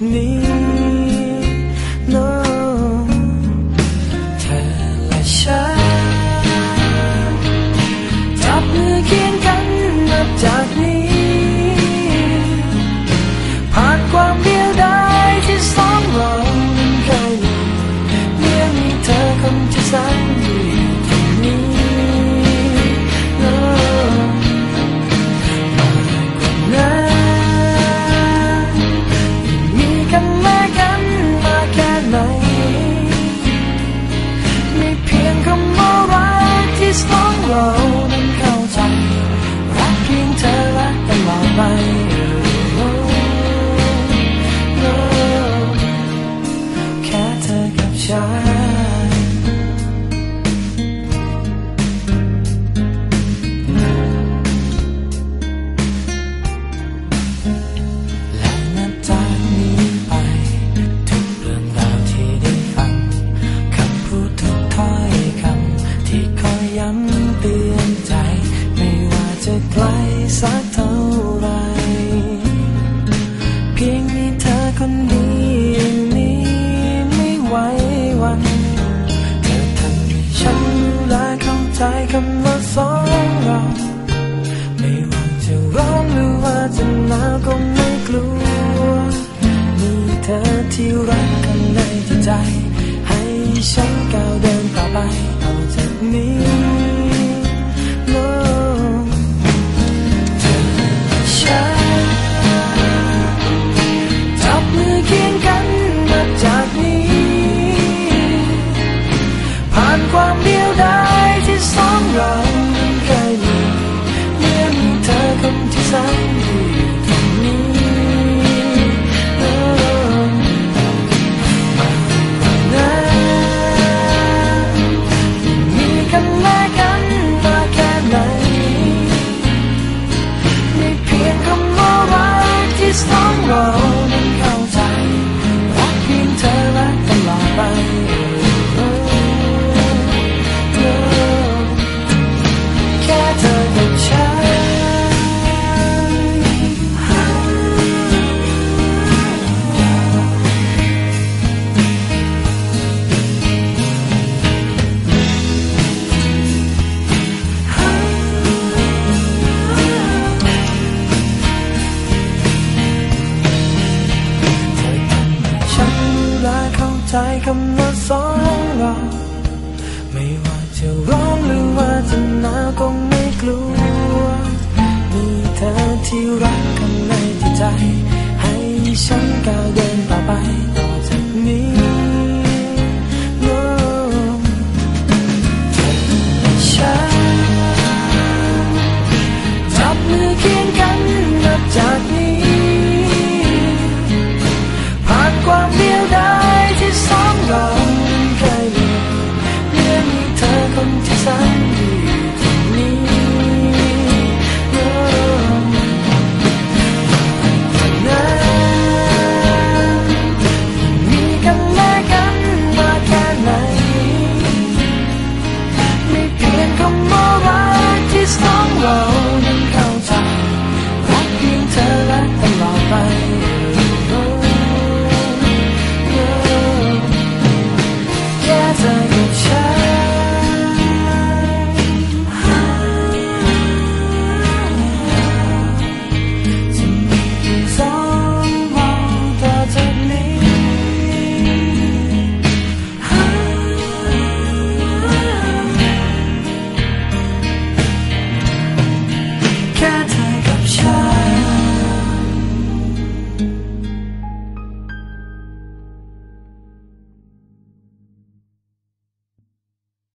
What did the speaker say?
จ คำว่าสองเราไม่ว่าจะร้อนหรือว่าจะหนาวก็ไม่กลัว มีเธอที่รักข้างในที่ใจ ให้ฉันก้าวเดินต่อไปต่อจากนี้ กที่ำว่าสองเรา ไม่ว่าจะร้องหรือว่าจะหนาวก็ไม่กลัว มีเธอที่รักข้างในใจ ให้ฉันก้าวเดิน